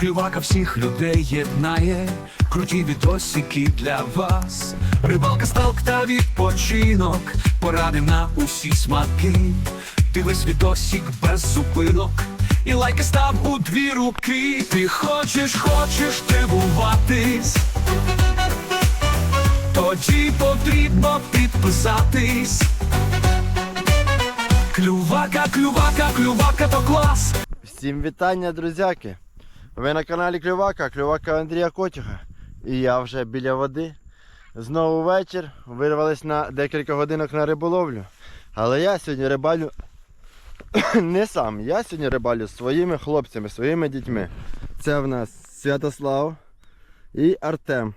Клювака всіх людей єднає, круті відосики для вас. Рибалка, сталк та відпочинок, поради на усі смаки. Дивись відосик без зупинок, і лайки став у дві руки. Ти хочеш, хочеш дивуватись, тоді потрібно підписатись. Клювака, клювака, клювака то клас. Всім вітання, друзяки! Ви на каналі Клювака, Клювака Андрія Котюха. І я вже біля води. Знову вечір. Вирвались на декілька годинок на риболовлю. Але я сьогодні рибалю не сам. Я сьогодні рибалю з своїми хлопцями, своїми дітьми. Це в нас Святослав і Артем.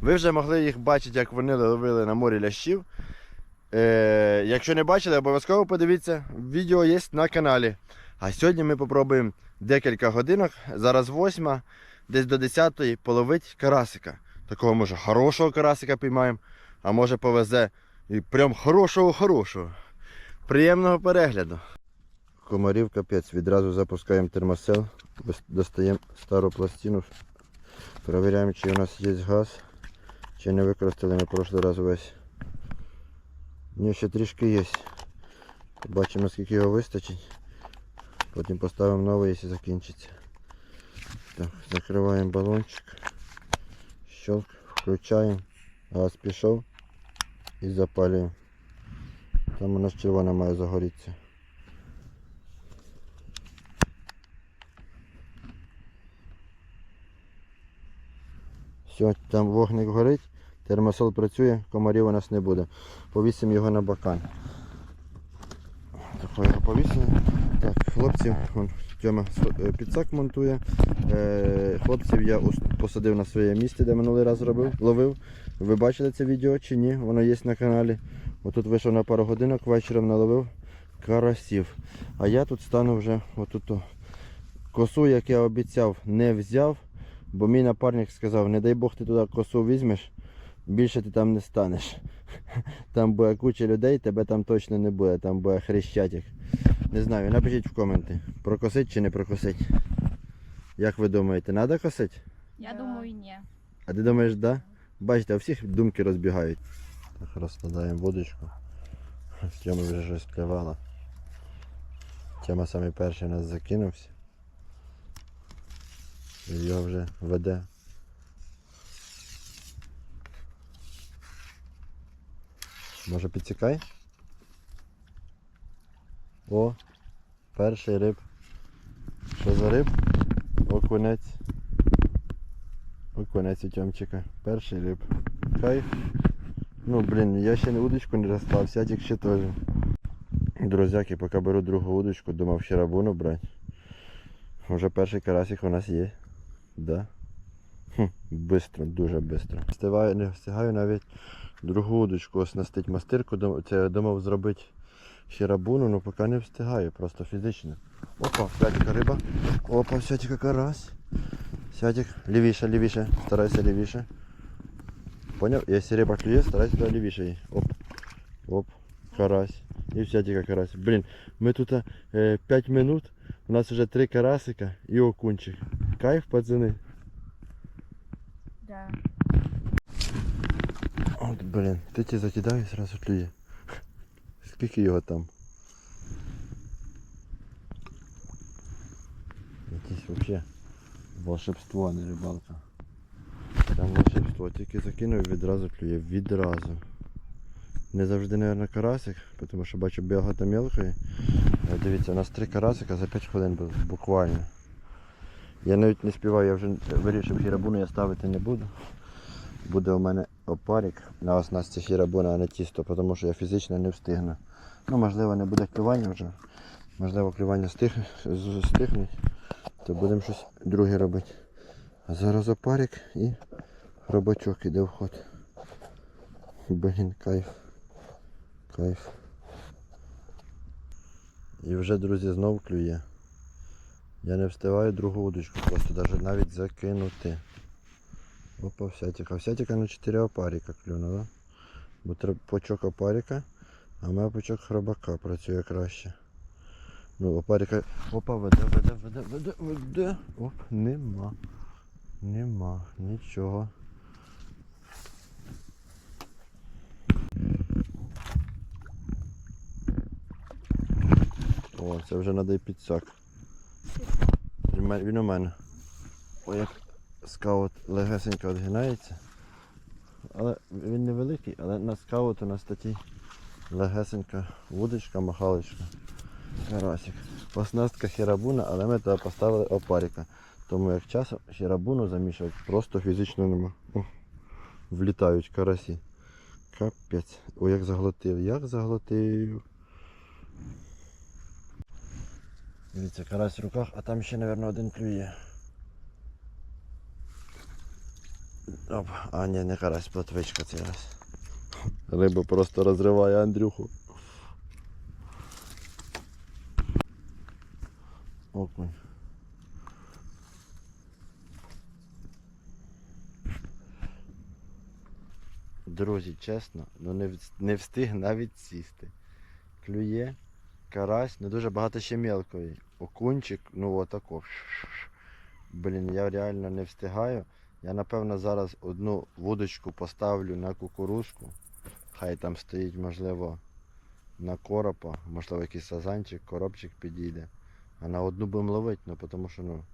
Ви вже могли їх бачити, як вони ловили на морі лящів. Е, якщо не бачили, обов'язково подивіться. Відео є на каналі. А сьогодні ми попробуємо декілька годинок, зараз восьма, десь до 10 половить карасика. Такого може хорошого карасика піймаємо, а може повезе і прям хорошого-хорошого. Приємного перегляду. Комарів капець, відразу запускаємо термосел, достаємо стару пластину, перевіряємо, чи у нас є газ, чи не використали ми прошлий раз весь. Ні, ще трішки є. Побачимо, скільки його вистачить. Потім поставимо новий, якщо закінчиться. Так, закриваємо балончик. Щелк, включаємо. Газ пішов і запалюємо. Там у нас червона має загорітися. Все, там вогник горить, термосол працює, комарів у нас не буде. Повісимо його на бакан. Так, його повісили. Так, хлопців, вон, Тьома е, підсак монтує. Е, хлопців я посадив на своє місце, де минулий раз робив, ловив. Ви бачили це відео чи ні? Воно є на каналі. Отут вийшов на пару годинок, вечором наловив карасів. А я тут стану вже отут. Косу, як я обіцяв, не взяв, бо мій напарник сказав, не дай Бог ти туди косу візьмеш, більше ти там не станеш. Там буде куча людей, тебе там точно не буде, там буде хрещатик. Не знаю, напишіть в коменти, прокосить чи не прокосить. Як ви думаєте, треба косити? Я думаю, ні. А ти думаєш, да? Бачите, у всіх думки розбігають. Так, розкладаємо водочку. Тема вже щось плявала. Тема саме перший нас закинувся. І його вже веде. Може підсікай? О, перший риб. Що за риб? Окунець. Окунець у Тьомчика. Перший риб. Кайф. Ну блін, я ще не удочку не розклав, сятик ще теж. Друзяки, поки беру другу удочку, думав ще рабуну брати. Уже перший карасик у нас є. Да. Хм, бистро, дуже бистро. Не встигаю навіть другу удочку оснастити мастирку. Це думав зробити ще рабуну, але поки не встигаю, просто фізично. Опа, сятика риба. Опа, сятика карась. Сятик, лівіше, лівіше, старайся лівіше. Поняв? Якщо риба клює, старайся туди лівіше. Оп. Оп. Карась. І в сятика карась. Блін, ми тут е, 5 минут, у нас вже 3 карасика і окунчик. Кайф, пацани. Да. От, блін, ти ті закидаєш, зразу клює. Скільки його там? Якесь вообще волшебство, а не рибалка. Там волшебство, тільки закинув відразу клює, відразу. Не завжди, мабуть, карасик, тому що бачу та мелкої. Е, Дивіться, у нас три карасика за 5 хвилин було, буквально. Я навіть не співаю, я вже вирішив хірабуну я ставити не буду. Буде у мене опарик на оснастці хірабуна, а не тісто, тому що я фізично не встигну. Ну, можливо, не буде клювання вже. Можливо, клювання стих... стихнуть, то будемо щось друге робити. А зараз опарик і робочок іде в ход. Блін, кайф. Кайф. І вже, друзі, знов клює. Я не встигаю другу удочку, просто навіть закинути. Опа, всятика. Всятика на 4 опарика клюнула. Бо пучок опарика, а мене пучок хробака працює краще. Ну, опарика. Опа, веде, веде, веде, веде, веде. Оп, нема. Нема, нічого. О, це вже треба і підсак. Він у мене. О, як скаут легесенько відгинається. Але він невеликий, але на скауту на статті легесенька вудочка, махалочка. Карасик. Оснастка херабуна, але ми туди поставили опарика. Тому як часом херабуну замішувати просто фізично нема. О, влітають карасі. Капець. Ой, як заглотив, як заглотив. Дивіться, карась в руках, а там ще, мабуть, один клює. Оп, а ні, не карась, плотвичка цей раз. Риба просто розриває Андрюху. Окунь. Друзі, чесно, ну не, не встиг навіть сісти. Клює, карась, ну дуже багато ще мелкої. Окунчик, ну отако. Блін, я реально не встигаю. Я напевно зараз одну вудочку поставлю на кукурузку. Хай там стоїть, можливо, на коропа, можливо, якийсь сазанчик, коробчик підійде. А на одну будемо ловити, ну тому що ну.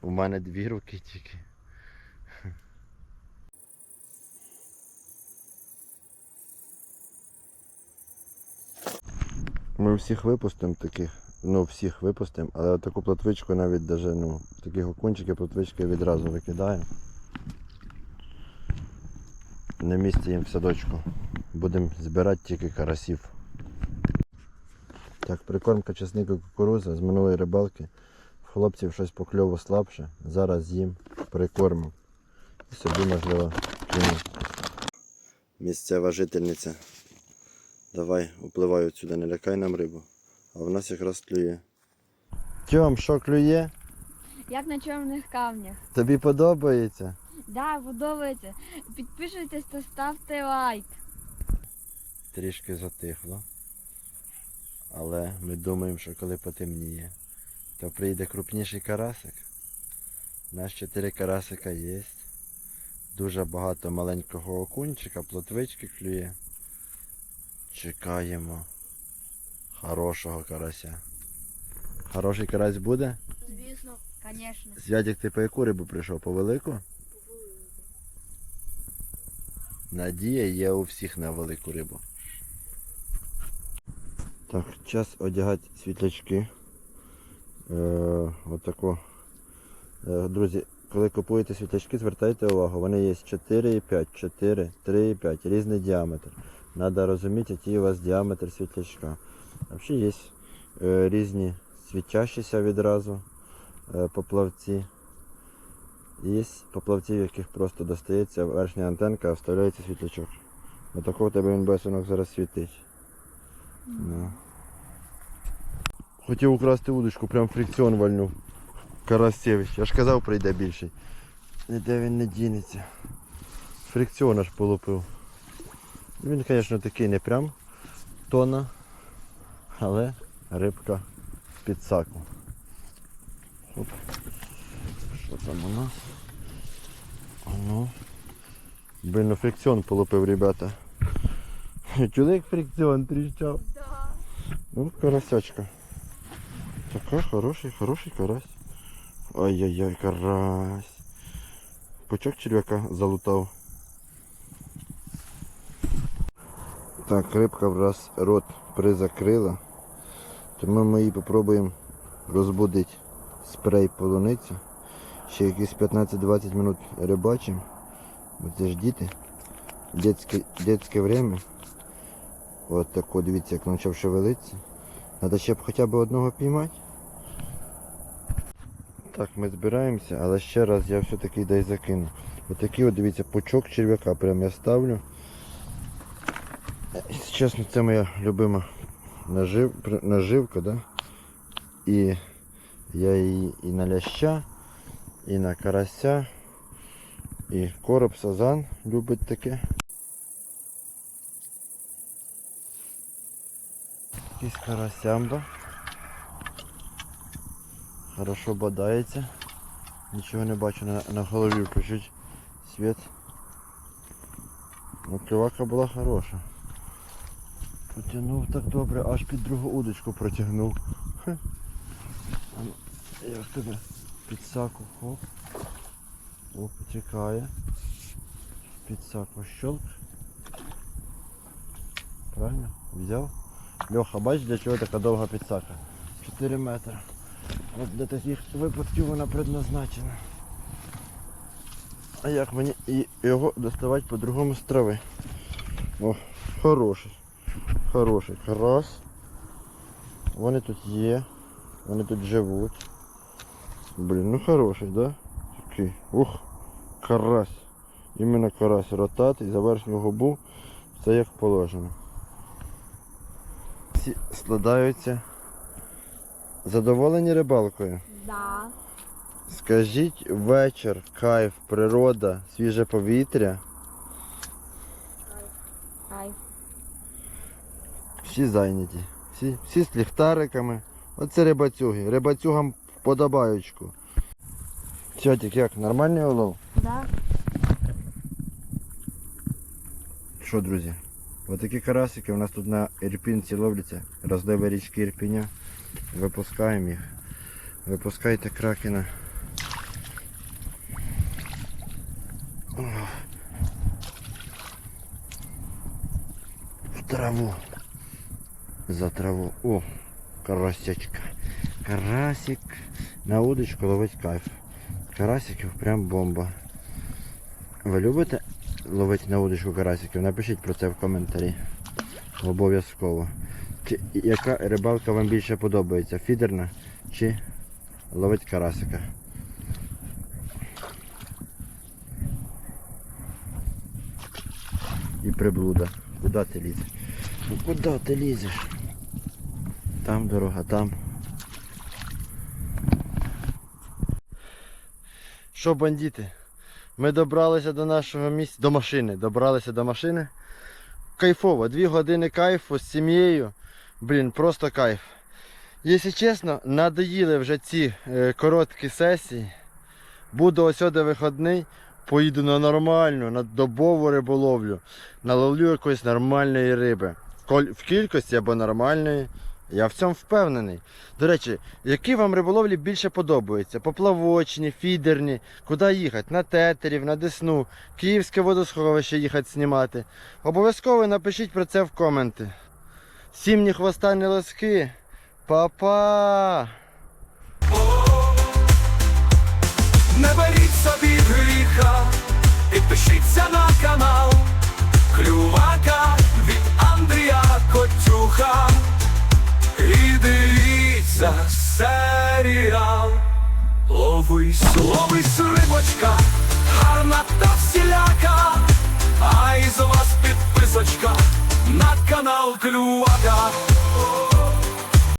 У мене дві руки тільки. Ми всіх випустимо таких. Ну, всіх випустимо, але таку платвичку навіть даже, ну, таких окунчиків платвички відразу викидаємо. На місці їм в садочку. Будемо збирати тільки карасів. Так, прикормка часника кукурузи з минулої рибалки. В хлопців щось по кльову слабше. Зараз їм прикормив. І собі, можливо, кину. Місцева жительниця. Давай, upливай отсюди, не лякай нам рибу. А в нас якраз клює. Тьом, що клює? Як на чорних камнях. Тобі подобається? Да, подобається. Підписуйтесь та ставте лайк. Трішки затихло. Але ми думаємо, що коли потемніє, то прийде крупніший карасик. У нас чотири карасика є. Дуже багато маленького окунчика, плотвички клює. Чекаємо хорошого карася. Хороший карась буде? Звісно, звісно. Святик, ти по яку рибу прийшов? По велику? Надія є у всіх на велику рибу. Так, час одягати світлячки. Е, отако. Е, друзі, коли купуєте світлячки, звертайте увагу, вони є 4,5, 4, 3,5, різний діаметр. Треба розуміти, який у вас діаметр світлячка. Взагалі є е, різні світящіся відразу е, поплавці. Є поплавці, в яких просто достається верхня антенка, а вставляється світлячок. На такого тебе він бесонок зараз світить. Хотів украсти удочку, прям фрикціон вальнув. Карасевич. Я ж казав, прийде більший. Ніде він не дінеться. Фрикціон аж полупив. Він, звісно, такий не прям тона, але рибка з-під саку. Оп. Що там у нас? Ну. Блін, фрикціон полупив, ребята. Як фрикціон тріщав? Да. Ну, карасячка. Така хороший, хороший карась. Ай-яй-яй, карась. Пучок черв'яка залутав. Так, рибка враз рот призакрила. Тому ми її попробуємо розбудити. Спрей полуниця. Ще якісь 15-20 минут рибачимо. Це ж діти. Детське, детське время. От тако, дивіться, як почав шевелитися. Треба ще б хоча б одного піймати. Так, ми збираємося, але ще раз я все-таки дай закину. Отакий от, дивіться, пучок черв'яка прям я ставлю. Е, Чесно, це моя любима нажив, наживка, да? І я її і на ляща, і на карася, і короб сазан любить таке. Якийсь карасямба. Хорошо бодається. Нічого не бачу на, на голові включить світ. Ну, клювака була хороша. Потягнув так добре, аж під другу удочку протягнув. Ну, Як тебе підсаку, хоп. О, потікає. Підсаку щелк. Правильно? Взяв? Льоха, бачиш, для чого така довга підсака? 4 метри. От для таких випадків вона предназначена. А як мені його доставати по-другому з трави? О, хороший. Хороший карась. Вони тут є. Вони тут живуть. Блін, ну хороший, да? Такий. Ух, карась. Іменно карась ротатий, за верхню губу. Все як положено. Всі складаються. Задоволені рибалкою? Да. Скажіть вечір, кайф, природа, свіже повітря. Кайф. Всі зайняті. Всі, всі з ліхтариками. Оце рибацюги. Рибацюгам вподобаючку. Тьотік, як, нормальний улов? Да. Що, друзі? Отакі карасики у нас тут на Ірпінці ловляться. Розливи річки Ірпіня. Випускаємо їх. Випускайте кракена. О. В траву. За траву. О, карасячка. Карасик. На удочку ловить кайф. Карасиків прям бомба. Ви любите ловити на удочку карасиків? Напишіть про це в коментарі. Обов'язково. Яка рибалка вам більше подобається? Фідерна чи ловить карасика? І приблуда. Куди ти лізеш? Ну куди ти лізеш? Там дорога, там. Що, бандити? Ми добралися до нашого місця, до машини. Добралися до машини. Кайфово, дві години кайфу з сім'єю. Блін, просто кайф. Якщо чесно, надоїли вже ці е, короткі сесії. Буду ось до вихідний, поїду на нормальну, на добову риболовлю. Наловлю якоїсь нормальної риби. Коль- В кількості або нормальної. Я в цьому впевнений. До речі, які вам риболовлі більше подобаються? Поплавочні, фідерні, куди їхати? На тетерів, на десну, Київське водосховище їхати знімати. Обов'язково напишіть про це в коменти. Сімні хвоста не лоски. Па-па! Ловись, ловись, рибочка, гарна та всіляка. А із вас підписочка на канал Клювака.